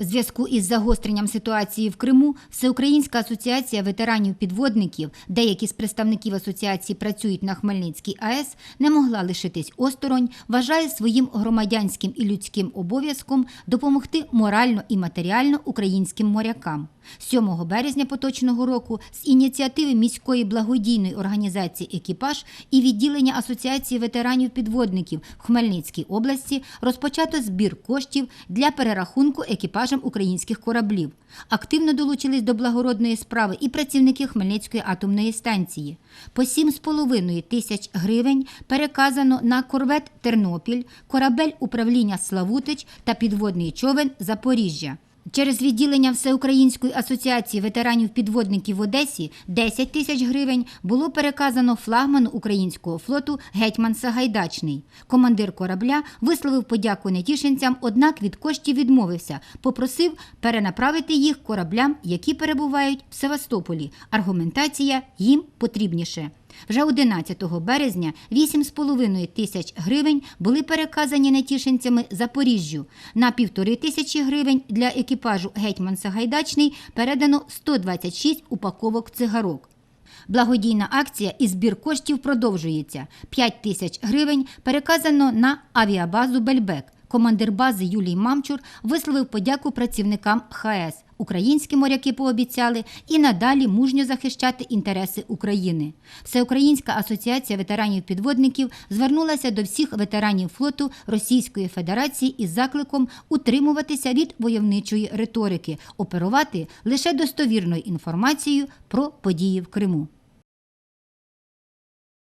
В зв'язку із загостренням ситуації в Криму Всеукраїнська асоціація ветеранів-підводників, деякі з представників асоціації працюють на Хмельницькій АЕС, не могла лишитись осторонь, вважає своїм громадянським і людським обов'язком допомогти морально і матеріально українським морякам. 7 березня поточного року з ініціативи міської благодійної організації Екіпаж і відділення Асоціації ветеранів-підводників в Хмельницькій області розпочато збір коштів для перерахунку екіпажам українських кораблів. Активно долучились до благородної справи і працівники Хмельницької атомної станції. По 7,5 тисяч гривень переказано на корвет Тернопіль, корабель управління Славутич та підводний човен Запоріжжя. Через відділення Всеукраїнської асоціації ветеранів-підводників в Одесі 10 тисяч гривень було переказано флагману українського флоту Гетьман Сагайдачний. Командир корабля висловив подяку нетішинцям, однак від коштів відмовився, попросив перенаправити їх кораблям, які перебувають в Севастополі. Аргументація їм потрібніше. Вже 11 березня 8,5 тисяч гривень були переказані нетішинцями Запоріжжю. На півтори тисячі гривень для екіпажу Гетьман Сагайдачний передано 126 упаковок цигарок. Благодійна акція і збір коштів продовжується. 5 тисяч гривень переказано на авіабазу Бельбек. Командир бази Юлій Мамчур висловив подяку працівникам ХАЕС. Українські моряки пообіцяли і надалі мужньо захищати інтереси України. Всеукраїнська асоціація ветеранів-підводників звернулася до всіх ветеранів флоту Російської Федерації із закликом утримуватися від войовничої риторики, оперувати лише достовірною інформацією про події в Криму.